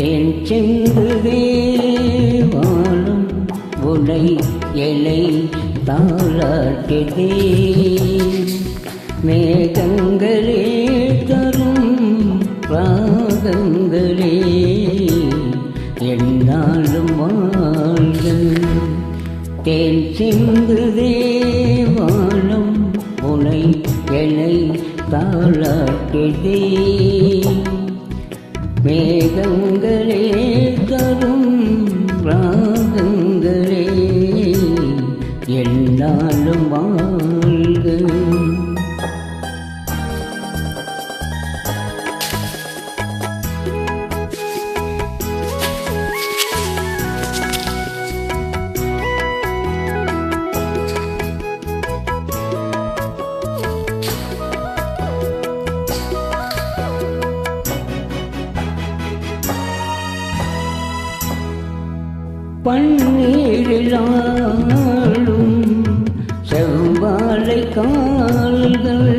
தேன் செங்குதே வாழும் உலை எலை தாளாட்டுதே மேகங்களே தரும் ராகங்களே என்னாலும் வாழ்க. தேன் சிந்துதே வாழும் உனை எலை தாளாட்டுதே மேகங்களே தரும் பன்னீரிலாளும் செவ்வாழை கால்கள்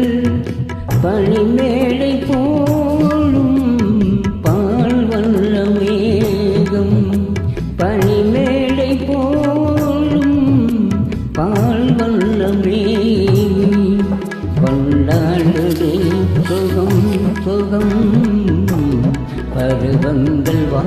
பனிமேடை போலும் பால் வல்ல மேகம் பனிமேடை போலும் பால் வல்ல மேகம் கொண்டாடுதே சுகம் சுகம். பருவங்கள் வா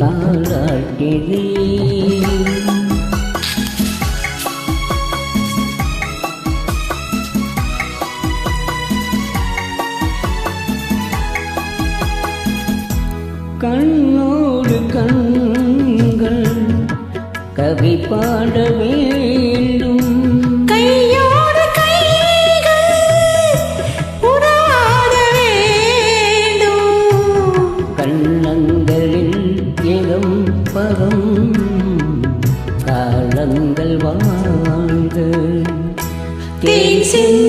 தாளாட்டிதே கண்ணோடு கண்கள் கவி பாடவே தேன்